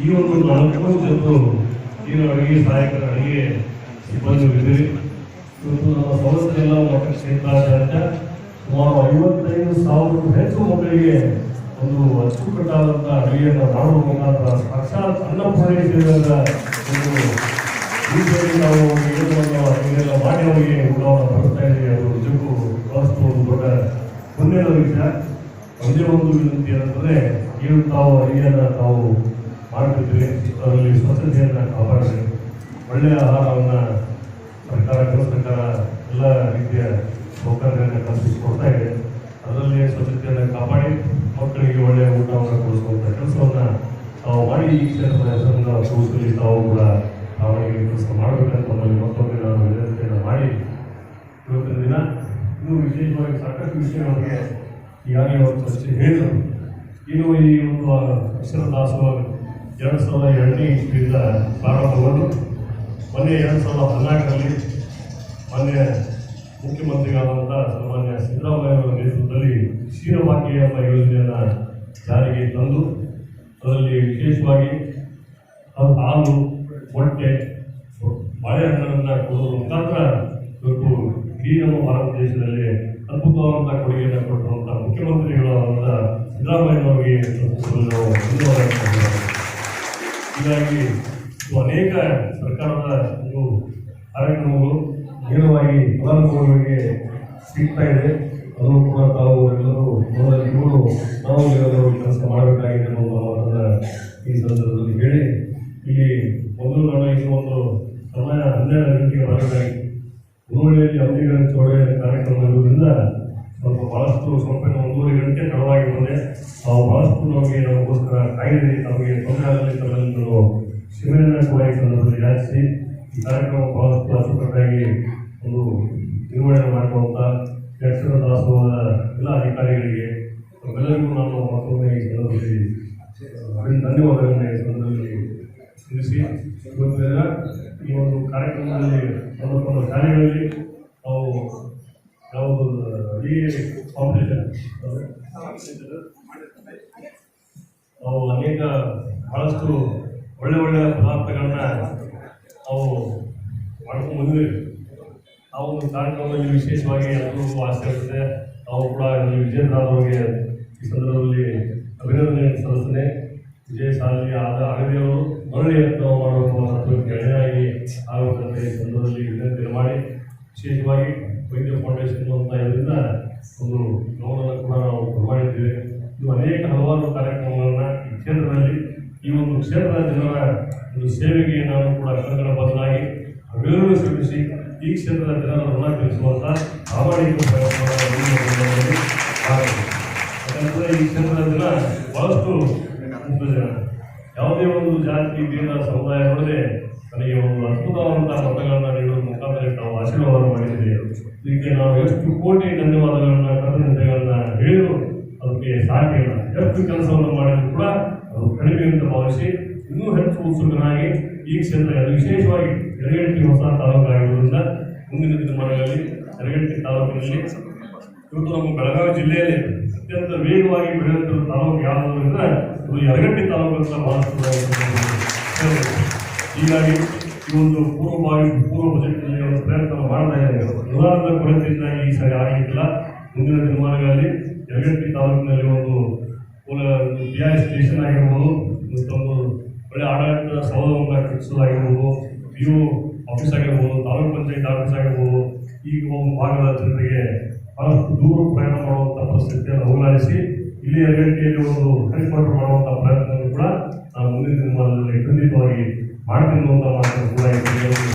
ಈ ಒಂದು ನಾಲ್ಕು ಜನರು ಏನು ಅಡುಗೆ ಸಹಾಯಕರ ಅಡುಗೆ ಸಿಬ್ಬಂದಿ ಇದ್ದೀರಿ. ಇವತ್ತು ನಮ್ಮ ಸಂಸ್ಥೆಯೆಲ್ಲ ಮಕ್ಕಳು ಕ್ಷೇತ್ರಾದ್ಯಂತ ಸುಮಾರು ಐವತ್ತೈದು ಸಾವಿರಕ್ಕೂ ಹೆಚ್ಚು ಮಕ್ಕಳಿಗೆ ಒಂದು ಅಚ್ಚುಕಟ್ಟಾದಂಥ ಅಡುಗೆಯನ್ನು ಮಾಡುವ ಮುಖಾಂತರ ಸಾಕ್ಷಾತ್ ಅನ್ನಪೂರ್ಣೇಶ್ವರಿಯ ಒಂದು ರೀತಿಯಲ್ಲಿ ನಾವು ಏನನ್ನು ಇದೆಲ್ಲ ಮಾಡಿ ಅವರಿಗೆ ಊಟವನ್ನು ಬಡಿಸ್ತಾ ಇದ್ದೀವಿ ಅದು ನಿಜಕ್ಕೂ ಬಹಳಷ್ಟು ಒಂದು ದೊಡ್ಡ ಪುಣ್ಯದ ವಿಷಯ. ಒಂದೇ ಒಂದು ವಿನಂತಿ ಏನಂತಂದ್ರೆ ಏನು ತಾವು ಅಡುಗೆಯನ್ನು ತಾವು ಮಾಡ್ತಿದ್ವಿ ಅದರಲ್ಲಿ ಸ್ವಚ್ಛತೆಯನ್ನು ಕಾಪಾಡಬೇಕು ಒಳ್ಳೆಯ ಆಹಾರವನ್ನು ಸರ್ಕಾರ ಗೃಹ ಸರ್ಕಾರ ಎಲ್ಲ ರೀತಿಯ ಸೌಕರ್ಯಗಳನ್ನು ಕಲ್ಪಿಸಿಕೊಡ್ತಾ ಇದೆ. ಅದರಲ್ಲಿ ಸ್ವಚ್ಛತೆಯನ್ನು ಕಾಪಾಡಿ, ಮಕ್ಕಳಿಗೆ ಒಳ್ಳೆಯ ಊಟವನ್ನು ಕೊಡಿಸುವಂಥ ಕೆಲಸವನ್ನು ತಾವು ಮಾಡಿ, ಈ ಕ್ಷೇತ್ರದ ಹೆಸರನ್ನು ಕೂಡಿಸಲಿ ತಾವು ಕೂಡ ಅವರಿಗೆ ಕೆಲಸ ಮಾಡಬೇಕಂತ ನಮ್ಮಲ್ಲಿ ಮತ್ತೊಮ್ಮೆ ನಾನು ವಿನಂತಿಯನ್ನು ಮಾಡಿ. ಇವತ್ತಿನ ದಿನ ಇನ್ನೂ ವಿಶೇಷವಾಗಿ ಸಾಕಷ್ಟು ವಿಷಯಗಳಿಗೆ ಈಗಾಗಲೇ ಒಂದು ಹೇಳಿದರು ಇನ್ನು ಈ ಒಂದು ಅಕ್ಷರ ದಾಸೋಹ ಎರಡು ಸಾವಿರದ ಎರಡನೇ ಇಸ್ವಿಯಿಂದ ಪ್ರಾರಂಭಗೊಂಡು ಮೊನ್ನೆ ಎರಡು ಸಾವಿರದ ಹದಿನಾಲ್ಕರಲ್ಲಿ ಮಾನ್ಯ ಮುಖ್ಯಮಂತ್ರಿಗಳಾದಂಥ ಸನ್ಮಾನ್ಯ ಸಿದ್ದರಾಮಯ್ಯ ಅವರ ನೇತೃತ್ವದಲ್ಲಿ ಕ್ಷೀರವಾಕ್ಯ ಎಂಬ ಯೋಜನೆಯನ್ನು ಜಾರಿಗೆ ತಂದು ಅದರಲ್ಲಿ ವಿಶೇಷವಾಗಿ ಹಾಲು, ಮೊಟ್ಟೆ ಬಾಳೆಹಣ್ಣನ್ನು ಕೊಡುವ ಮುಖಾಂತರ ಇವತ್ತು ಇಡೀ ನಮ್ಮ ಭಾರತ ದೇಶದಲ್ಲಿ ಅದ್ಭುತವಾದಂಥ ಕೊಡುಗೆಯನ್ನು ಕೊಟ್ಟಿರುವಂಥ ಮುಖ್ಯಮಂತ್ರಿಗಳಾದಂಥ ಸಿದ್ದರಾಮಯ್ಯನವರಿಗೆ ಹೀಗಾಗಿ ಅನೇಕ ಸರ್ಕಾರದ ಒಂದು ಕಾರ್ಯಕ್ರಮಗಳು ನೇರವಾಗಿ ಫಲಾನುಭವಿಗಳಿಗೆ ಸಿಗ್ತಾ ಇದೆ. ಅದನ್ನು ಕೂಡ ತಾವು ಎಲ್ಲರೂ ಮೊದಲ ಇವರು ನಾವು ಎಲ್ಲರೂ ಕೆಲಸ ಮಾಡಬೇಕಾಗಿದೆ ಅನ್ನೋ ಮಾತನ್ನ ಈ ಸಂದರ್ಭದಲ್ಲಿ ಹೇಳಿ, ಇಲ್ಲಿ ಮೊದಲು ನಾನು ಇದು ಒಂದು ಸಮಯ ಹನ್ನೆರಡು ಗಂಟೆಗೆ ಬರಬೇಕಾಗಿ ಹದಿನೈದು ಗಂಟೆ ಒಳ್ಳೆಯ ಕಾರ್ಯಕ್ರಮ ಇರುವುದರಿಂದ ಸ್ವಲ್ಪ ಭಾಳಷ್ಟು ಸ್ವಲ್ಪ ಒಂದೂವರೆ ಗಂಟೆ ತಡವಾಗಿ ಬಂದೆ. ತಾವು ನಮಗೆ ನಮಗೋಸ್ಕರ ಕಾಯಿಲೆ ತಮಗೆ ತೊಂದರೆ ತರಲು ಶಿಬಿರನ ಸಂದರ್ಭದಲ್ಲಿ ಯಾಚಿಸಿ ಈ ಕಾರ್ಯಕ್ರಮ ಬಹಳಷ್ಟು ಅಚ್ಚುಕಟ್ಟಾಗಿ ಒಂದು ನಿರ್ವಹಣೆ ಮಾಡುವಂಥ ಯಕ್ಷರ ದಾಸೋಹದ ಎಲ್ಲ ಅಧಿಕಾರಿಗಳಿಗೆ ಎಲ್ಲರಿಗೂ ನಾನು ಮತ್ತೊಮ್ಮೆ ಈ ಸಂದರ್ಭದಲ್ಲಿ ಧನ್ಯವಾದಗಳನ್ನು ಈ ಸಂದರ್ಭದಲ್ಲಿ ತಿಳಿಸಿ ಇವತ್ತಿನ ದಿನ ಈ ಒಂದು ಕಾರ್ಯಕ್ರಮದಲ್ಲಿ ಸಂದರ್ಭದ ಶಾಲೆಗಳಲ್ಲಿ ನಾವು ಯಾವುದು ಅಡಿಗೆ ಕಾಂಪಿಟೇಷನ್ ನಾವು ಅನೇಕ ಬಹಳಷ್ಟು ಒಳ್ಳೆ ಒಳ್ಳೆಯ ಪದಾರ್ಥಗಳನ್ನ ಅವು ಮಾಡ್ಕೊಂಡು ಆ ಒಂದು ಕಾರ್ಯಕ್ರಮದಲ್ಲಿ ವಿಶೇಷವಾಗಿ ಎಲ್ಲರಿಗೂ ಆಸೆ ಇರುತ್ತೆ. ನಾವು ಕೂಡ ಇಲ್ಲಿ ವಿಜೇಂದ್ರವರಿಗೆ ಈ ಸಂದರ್ಭದಲ್ಲಿ ಅಭಿನಂದನೆ ಸಲ್ಲಿಸ್ತೇನೆ. ವಿಜಯ ಶಾಲೆಯ ಆದ ಆಗದೆಯವರು ಮರಳಿ ಅಂತ ಮಾಡುವಂಥ ಗೆಳೆಯಾಗಿ ಆಗಬೇಕಂತ ಈ ಸಂದರ್ಭದಲ್ಲಿ ವಿನಂತಿಯನ್ನು ಮಾಡಿ, ವಿಶೇಷವಾಗಿ ವೈದ್ಯ ಫೌಂಡೇಶನ್ ಅಂತ ಇದರಿಂದ ಒಂದು ಗೌರವ ಕೂಡ ನಾವು ಮಾಡಿದ್ದೇವೆ ಇದು ಅನೇಕ ಹಲವಾರು ಕಾರ್ಯಕ್ರಮಗಳನ್ನ ಈ ಕ್ಷೇತ್ರದಲ್ಲಿ ಈ ಒಂದು ಕ್ಷೇತ್ರದ ಜನರ ಒಂದು ಸೇವೆಗೆ ನಾನು ಕೂಡ ಕನ್ನಡ ಬದಲಾಗಿ ಅಭಿವೃದ್ಧಿ ಸಲ್ಲಿಸಿ ಈ ಕ್ಷೇತ್ರದ ಜನರ ಋಣ ತಿಳಿಸುವಂಥ ಪ್ರಾಮಾಣಿಕ ಯಾಕಂದರೆ ಈ ಕ್ಷೇತ್ರದ ಜನ ಬಹಳಷ್ಟು ಜನ. ಯಾವುದೇ ಒಂದು ಜಾತಿ, ಭೇದ, ಸಮುದಾಯ ನೋಡದೆ ನನಗೆ ಒಂದು ಅದ್ಭುತವಾದಂತಹ ಮತಗಳನ್ನು ನೀಡುವ ಮುಖಾಂತರ ನಾವು ಆಶೀರ್ವಾದ ಮಾಡಿದ್ದೇವೆ ಇದಕ್ಕೆ ನಾವು ಎಷ್ಟು ಕೋಟಿ ಧನ್ಯವಾದಗಳನ್ನ, ಕೃತಜ್ಞತೆಗಳನ್ನ ಹೇಳಿದ್ರು, ಅದಕ್ಕೆ ಇಲ್ಲ. ಎಷ್ಟು ಕೆಲಸವನ್ನು ಮಾಡಿದ್ರು ಕೂಡ ಕಡಿಮೆ ಅಂತ ಭಾವಿಸಿ ಇನ್ನೂ ಹೆಚ್ಚು ಉತ್ಸುಕನಾಗಿ ಈ ಕ್ಷೇತ್ರದಲ್ಲಿ ವಿಶೇಷವಾಗಿ ಎರಗಟ್ಟಿ ಹೊಸ ತಾಲೂಕು ಆಗಿರುವುದರಿಂದ ಮುಂದಿನ ದಿನಮಾನಗಳಲ್ಲಿ ಎರಗಟ್ಟಿ ತಾಲೂಕಿನಲ್ಲಿ ಇವತ್ತು ನಮ್ಮ ಬೆಳಗಾವಿ ಜಿಲ್ಲೆಯಲ್ಲಿ ಅತ್ಯಂತ ವೇಗವಾಗಿ ಬೆಳೆಯುತ್ತಿರುವ ತಾಲೂಕು ಯಾವುದು ಅಂದರೆ ಅದು ಎರಗಟ್ಟಿ ತಾಲೂಕು ಅಂತ ಹೇಳ್ಬೋದು. ಹೀಗಾಗಿ ಈ ಒಂದು ಪೂರ್ವಭಾವಿ ಪೂರ್ವ ಬಜೆಟ್ನಲ್ಲಿ ಒಂದು ಪ್ರಯತ್ನ ಮಾಡ್ತಾ ಇದ್ದಾರೆ ಅನುದಾನದ ಕೊರತೆಯಿಂದ ಈ ಸರಿ ಆಗಿಲ್ಲ ಮುಂದಿನ ದಿನಮಾನಗಳಲ್ಲಿ ಎರಗಟ್ಟಿ ತಾಲೂಕಿನಲ್ಲಿ ಒಂದು ಐ ಸ್ಟೇಷನ್ ಆಗಿರ್ಬೋದು, ಮತ್ತೊಂದು ಒಳ್ಳೆ ಆಡಳಿತ ಸೌಧವನ್ನು ಕಟ್ಟಿಸೋದಾಗಿರ್ಬೋದು ಪಿ ಯು ಆಫೀಸ್ ಆಗಿರ್ಬೋದು, ತಾಲೂಕು ಪಂಚಾಯತ್ ಆಫೀಸ್ ಆಗಿರ್ಬೋದು, ಈ ಒಂದು ಭಾಗದ ಜನರಿಗೆ ಬಹಳಷ್ಟು ದೂರ ಪ್ರಯಾಣ ಮಾಡುವಂಥ ಪರಿಸ್ಥಿತಿಯನ್ನು ಹೋಗಲಾಡಿಸಿ, ಇಲ್ಲಿ ಯರಗಟ್ಟಿಯಲ್ಲಿ ಒಂದು ಹೆಲ್ಪ್ ಮಾಡುವಂಥ ಪ್ರಯತ್ನವನ್ನು ಕೂಡ ನಾನು ಮುಂದಿನ ದಿನಮಾನದಲ್ಲಿ ಖಂಡಿತವಾಗಿ ಅಂತ ಮಾತನ್ನು